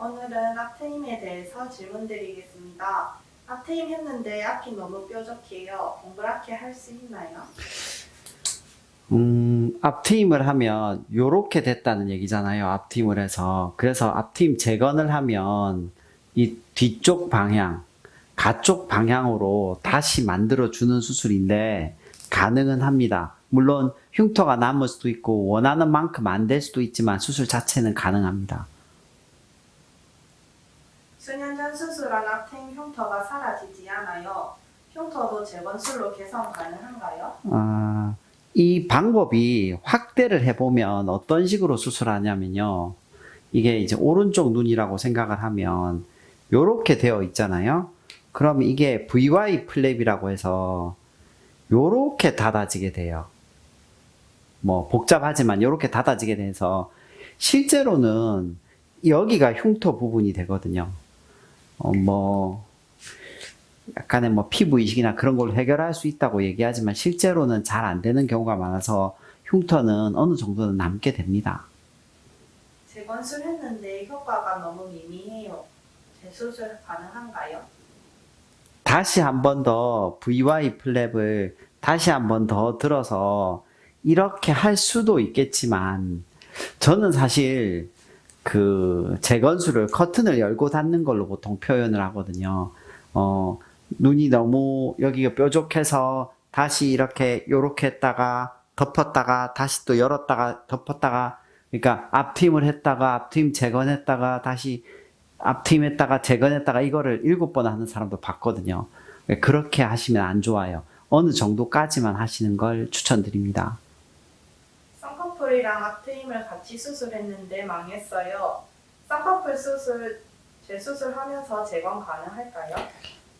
오늘은 앞트임에 대해서 질문 드리겠습니다. 앞트임 했는데 앞이 너무 뾰족해요. 동그랗게 할 수 있나요? 음, 앞트임을 하면 요렇게 됐다는 얘기잖아요. 앞트임을 해서. 그래서 앞트임 재건을 하면 이 뒤쪽 방향, 가쪽 방향으로 다시 만들어 주는 수술인데 가능은 합니다. 물론 흉터가 남을 수도 있고 원하는 만큼 안 될 수도 있지만 수술 자체는 가능합니다. 수년 전 수술한 앞트임 흉터가 사라지지 않아요. 흉터도 재건술로 개선 가능한가요? 아, 이 방법이 확대를 해보면 어떤 식으로 수술하냐면요. 이게 이제 오른쪽 눈이라고 생각을 하면 요렇게 되어 있잖아요. 그럼 이게 VY 플랩이라고 해서 요렇게 닫아지게 돼요. 뭐 복잡하지만 요렇게 닫아지게 돼서 실제로는 여기가 흉터 부분이 되거든요. 어, 뭐 약간의 뭐 피부 이식이나 그런 걸로 해결할 수 있다고 얘기하지만 실제로는 잘 안 되는 경우가 많아서 흉터는 어느 정도는 남게 됩니다. 재건술 했는데 효과가 너무 미미해요. 재수술 가능한가요? 다시 한 번 더 VY 플랩을 다시 한 번 더 들어서 이렇게 할 수도 있겠지만 저는 사실 그 재건술을 커튼을 열고 닫는 걸로 보통 표현을 하거든요. 어, 눈이 너무 여기가 뾰족해서 다시 이렇게 요렇게 했다가 덮었다가 다시 또 열었다가 덮었다가 그러니까 앞팀을 했다가 앞팀 재건했다가 다시 앞팀 했다가 재건했다가 이거를 일곱 번 하는 사람도 봤거든요. 그렇게 하시면 안 좋아요. 어느 정도까지만 하시는 걸 추천드립니다. 쌍꺼풀이랑 앞트임을 같이 수술했는데 망했어요. 쌍꺼풀 수술 재수술하면서 재건 가능할까요?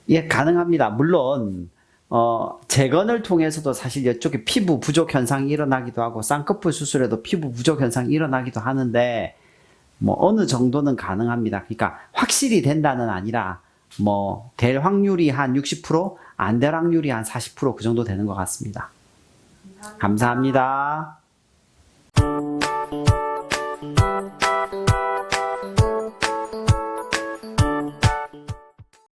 예, 가능합니다. 물론 어, 재건을 통해서도 사실 이쪽에 피부 부족 현상이 일어나기도 하고 쌍꺼풀 수술에도 피부 부족 현상이 일어나기도 하는데 뭐 어느 정도는 가능합니다. 그러니까 확실히 된다는 아니라 뭐 될 확률이 한 60%, 안 될 확률이 한 40%그 정도 되는 것 같습니다. 감사합니다. 감사합니다.